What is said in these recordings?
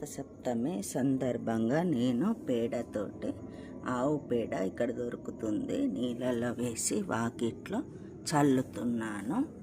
రథసప్తమి సందర్భంగా నేను పేడతోటి ఆవు పేడ ఇక్కడ దొరుకుతుంది. నీళ్ళలో వేసి వాకిట్లో చల్లుతున్నాను.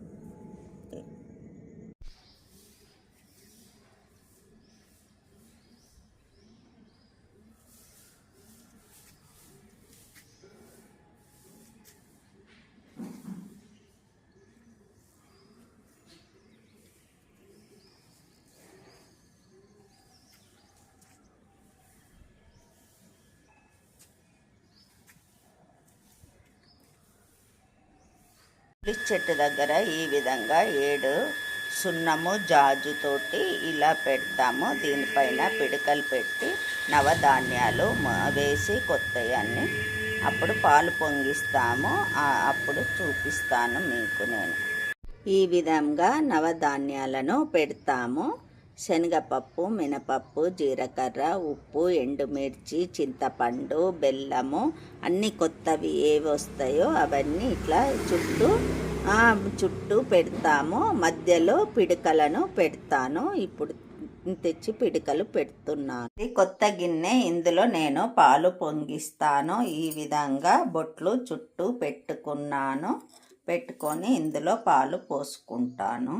పులి చెట్టు దగ్గర ఈ విధంగా ఏడు సున్నము జాజుతోటి ఇలా పెడతాము. దీనిపైన పిడకలు పెట్టి నవధాన్యాలు వేసి కొత్తవి అన్ని అప్పుడు పాలు పొంగిస్తాము. అప్పుడు చూపిస్తాను మీకు నేను. ఈ విధంగా నవధాన్యాలను పెడతాము. శనగపప్పు మినపప్పు జీలకర్ర ఉప్పు ఎండుమిర్చి చింతపండు బెల్లము అన్ని కొత్తవి ఏవి వస్తాయో అవన్నీ ఇట్లా చుట్టూ చుట్టూ పెడతాము. మధ్యలో పిడకలను పెడతాను. ఇప్పుడు తెచ్చి పిడకలు పెడుతున్నాను. ఇది కొత్త గిన్నె ఇందులో నేను పాలు పొంగిస్తాను. ఈ విధంగా బొట్లు చుట్టూ పెట్టుకున్నాను. పెట్టుకొని ఇందులో పాలు పోసుకుంటాను.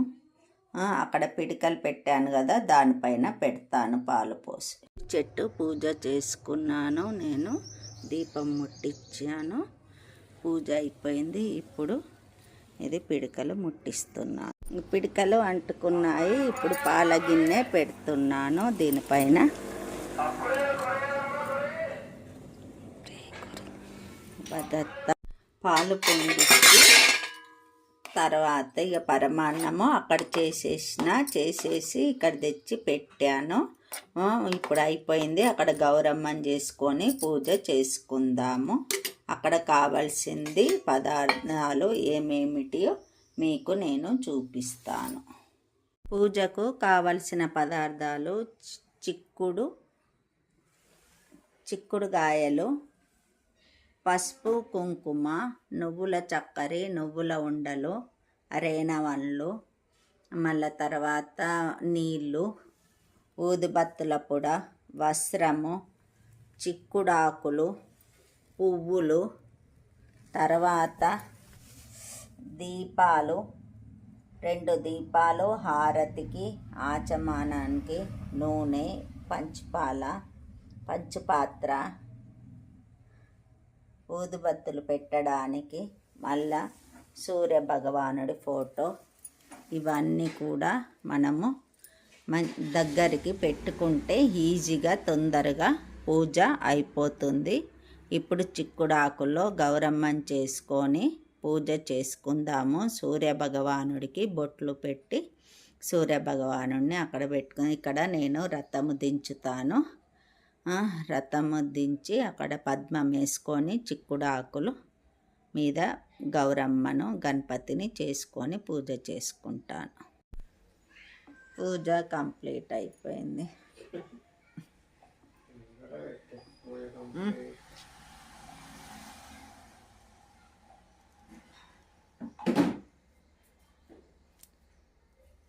అక్కడ పిడికలు పెట్టాను కదా దానిపైన పెడతాను పాలు పోసి. చెట్టు పూజ చేసుకున్నాను నేను దీపం ముట్టించాను పూజ అయిపోయింది ఇప్పుడు ఇది పిడికలు ముట్టిస్తున్నాను. పిడికలు అంటుకున్నాయి ఇప్పుడు పాల గిన్నె పెడుతున్నాను దీనిపైన. భద్రత పాలు పొంగిచ్చి తర్వాత ఇక పరమాన్నము అక్కడ చేసేసిన చేసేసి ఇక్కడ తెచ్చి పెట్టాను. ఇప్పుడు అయిపోయింది. అక్కడ గౌరమ్మని చేసుకొని పూజ చేసుకుందాము. అక్కడ కావాల్సింది పదార్థాలు ఏమేమిటియో మీకు నేను చూపిస్తాను. పూజకు కావలసిన పదార్థాలు చి- చిక్కుడు చిక్కుడుగాయలు పసుపు కుంకుమ నువ్వుల చక్కరి నువ్వుల ఉండలు రేణవన్లు మళ్ళా తర్వాత నీళ్ళు ఊదుబత్తుల పొడ వస్త్రము చిక్కుడాకులు పువ్వులు తర్వాత దీపాలు రెండు దీపాలు హారతికి ఆచమానానికి నూనె పంచపాల పంచపాత్ర ఊదుబత్తులు పెట్టడానికి మళ్ళా సూర్య భగవానుడి ఫోటో ఇవన్నీ కూడా మనము దగ్గరికి పెట్టుకుంటే ఈజీగా తొందరగా పూజ అయిపోతుంది. ఇప్పుడు చిక్కుడాకుల్లో గౌరమ్మం చేసుకొని పూజ చేసుకుందాము. సూర్య భగవానుడికి బొట్లు పెట్టి సూర్య భగవానుడిని అక్కడ పెట్టుకుని ఇక్కడ నేను రథము దించుతాను. రథము దించి అక్కడ పద్మం వేసుకొని చిక్కుడు ఆకులు మీద గౌరమ్మను గణపతిని చేసుకొని పూజ చేసుకుంటాను. పూజ కంప్లీట్ అయిపోయింది.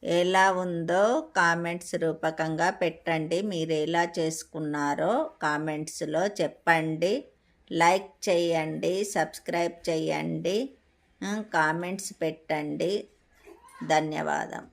ఎలా ఉందో కామెంట్స్ రూపకంగా పెట్టండి. మీరు ఎలా చేసుకున్నారో కామెంట్స్లో చెప్పండి. లైక్ చేయండి సబ్స్క్రైబ్ చేయండి. కామెంట్స్ పెట్టండి. ధన్యవాదం.